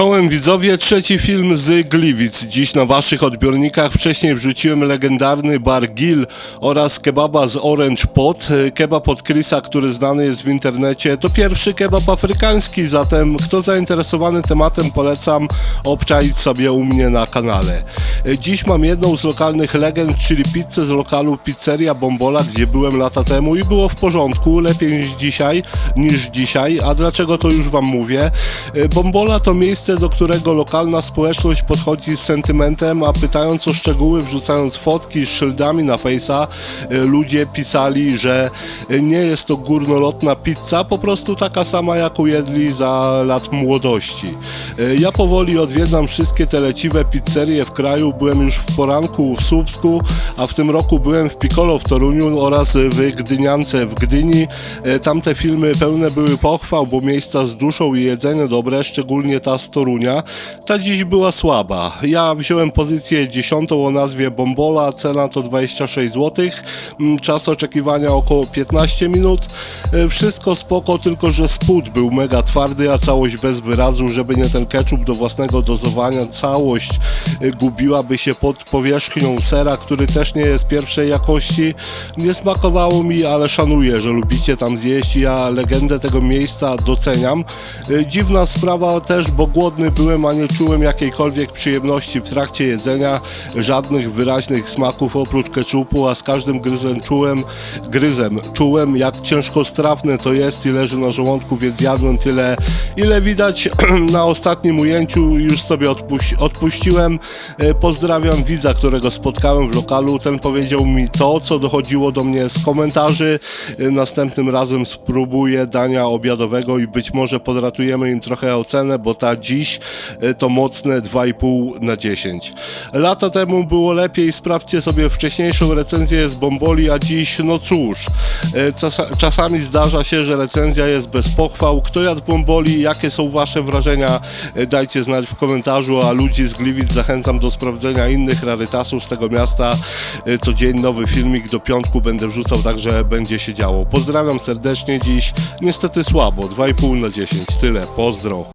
Czołem widzowie, trzeci film z Gliwic. Dziś na waszych odbiornikach wcześniej wrzuciłem legendarny bar Gil oraz kebaba z Orange Pot. Kebab od Chrisa, który znany jest w internecie, to pierwszy kebab afrykański, zatem kto zainteresowany tematem polecam obczaić sobie u mnie na kanale. Dziś mam jedną z lokalnych legend, czyli pizzę z lokalu Pizzeria Bombola, gdzie byłem lata temu i było w porządku, lepiej niż dzisiaj, niż dzisiaj. A dlaczego to już wam mówię? Bombola to miejsce, do którego lokalna społeczność podchodzi z sentymentem, a pytając o szczegóły, wrzucając fotki z szyldami na fejsa, e, ludzie pisali, że nie jest to górnolotna pizza, po prostu taka sama, jaką jedli za lat młodości. E, Ja powoli odwiedzam wszystkie te leciwe pizzerie w kraju, byłem już w Poranku w Słupsku, a w tym roku byłem w Piccolo w Toruniu oraz w Gdyniance w Gdyni. Tamte filmy pełne były pochwał, bo miejsca z duszą i jedzenie dobre, szczególnie ta z Torunia. Ta dziś była słaba. Ja wziąłem pozycję dziesiątą o nazwie Bombola, cena to 26 zł, Mm, czas oczekiwania około 15 minut. E, Wszystko spoko, tylko że spód był mega twardy, a całość bez wyrazu, żeby nie ten ketchup do własnego dozowania, całość e, gubiłaby się pod powierzchnią sera, który też nie jest pierwszej jakości. Nie smakowało mi, ale szanuję, że lubicie tam zjeść. Ja legendę tego miejsca doceniam. E, Dziwna sprawa też, bo głodny byłem, a nie czułem jakiejkolwiek przyjemności w trakcie jedzenia, żadnych wyraźnych smaków oprócz ketchupu, a z każdym gryzem czułem, gryzem czułem jak ciężkostrawne to jest i leży na żołądku, więc jadłem tyle, ile widać na ostatnim ujęciu, już sobie odpuś- odpuściłem. E, Pozdrawiam widza, którego spotkałem w lokalu, ten powiedział mi to, co dochodziło do mnie z komentarzy. E, Następnym razem spróbuję dania obiadowego i być może podratujemy im trochę ocenę, bo ta dziś e, to mocne 2,5 na 10. Lata temu było lepiej, sprawdźcie sobie wcześniejszą recenzję z Bomboli, a dziś no cóż, e, czasa- czasami zdarza się, że recenzja jest bez pochwał. Kto jadł Bomboli, jakie są wasze wrażenia, e, dajcie znać w komentarzu, a ludzi z Gliwic zachęcam do sprawdzenia innych rarytasów z tego miasta. E, Co dzień nowy filmik, do piątku będę wrzucał, także będzie się działo. Pozdrawiam serdecznie dziś, niestety słabo, 2,5 na 10, tyle, pozdro.